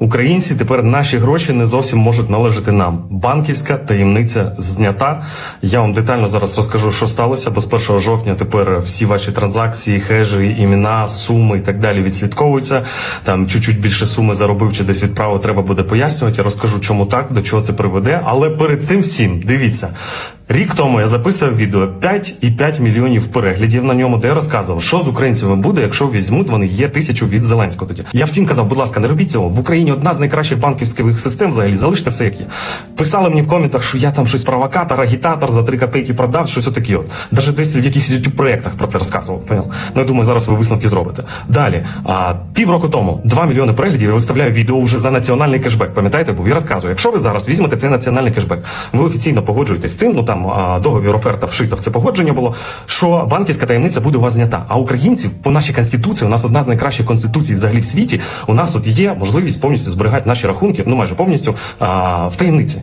Українці тепер наші гроші не зовсім можуть належати нам. Банківська таємниця знята. Я вам детально зараз розкажу, що сталося, бо з 1 жовтня тепер всі ваші транзакції, хежі, імена, суми і так далі відслідковуються. Там чуть-чуть більше суми заробив чи десь відправив, треба буде пояснювати. Я розкажу, чому так, до чого це приведе. Але перед цим всім дивіться. Рік тому я записував відео 5,5 мільйонів переглядів на ньому, де я розказував, що з українцями буде, якщо візьмуть вони є тисячу від Зеленського. Тоді я всім казав, будь ласка, не робіть цього. В Україні одна з найкращих банківських систем взагалі залиште все як є. Писали мені в коментах, що я там щось провокатор, агітатор за 3 копійки продав, щось отаке. От навіть десь в якихось youtube проєктах про це розказував. Поняв? Ну я думаю, зараз ви висновки зробите. Далі, а, півроку тому 2 мільйони переглядів я виставляю відео вже за національний кешбек. Пам'ятаєте, був я розказую, якщо ви зараз візьмете цей національний кешбек, ви офіційно погоджуєтесь з цим, ну там а, договір оферта вшита в це погодження було, що банківська таємниця буде у вас знята. А українців по нашій конституції, у нас одна з найкращих конституцій взагалі в світі. У нас от є можливість повністю зберігати наші рахунки, ну майже повністю а, в таємниці.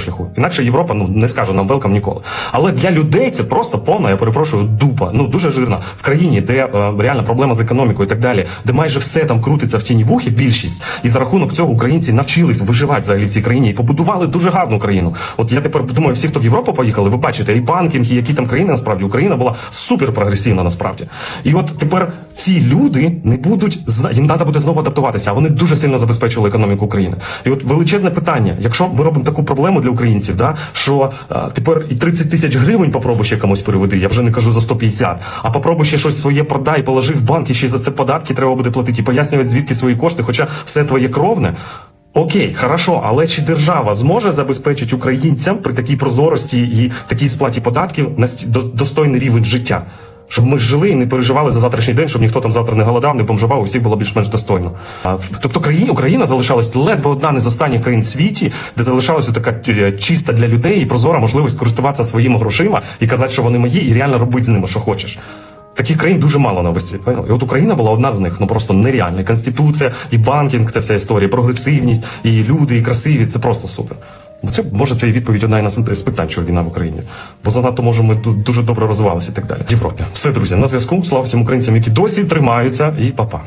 шляху. Інакше Європа ну не скаже нам велкам ніколи. Але для людей це просто повна, я перепрошую, дупа. Ну дуже жирна в країні, де е, реальна проблема з економікою і так далі, де майже все там крутиться в тіні вухи, більшість, і за рахунок цього українці навчились виживати взагалі в цій країні і побудували дуже гарну країну. От я тепер думаю, всі, хто в Європу поїхали, ви бачите, і банкінг, і які там країни насправді Україна була супер прогресивна насправді. І от тепер ці люди не будуть їм треба буде знову адаптуватися, вони дуже сильно забезпечили економіку України. І от величезне питання: якщо ми робимо таку проблему для українців, да що а, тепер і 30 тисяч гривень попробуй ще комусь переведи, я вже не кажу за 150, а попробуй ще щось своє продай, положи в банк і ще за це податки треба буде платити і пояснювати, звідки свої кошти, хоча все твоє кровне. Окей, хорошо, але чи держава зможе забезпечити українцям при такій прозорості і такій сплаті податків до- достойний рівень життя? Щоб ми жили і не переживали за завтрашній день, щоб ніхто там завтра не голодав, не бомжував, у всіх було більш-менш достойно. Тобто країна, Україна залишалась ледве одна не з останніх країн в світі, де залишалася така е, чиста для людей і прозора можливість користуватися своїми грошима і казати, що вони мої, і реально робити з ними, що хочеш. Таких країн дуже мало на поняли? І от Україна була одна з них, ну просто нереальна. Конституція, і банкінг, це вся історія, прогресивність, і люди, і красиві. Це просто супер. Бо це може це і відповідь одна з питань, що війна в Україні. Бо занадто може ми ду- дуже добре розвивалися і так далі. В Європі. Все, друзі, на зв'язку. Слава всім українцям, які досі тримаються, і па-па.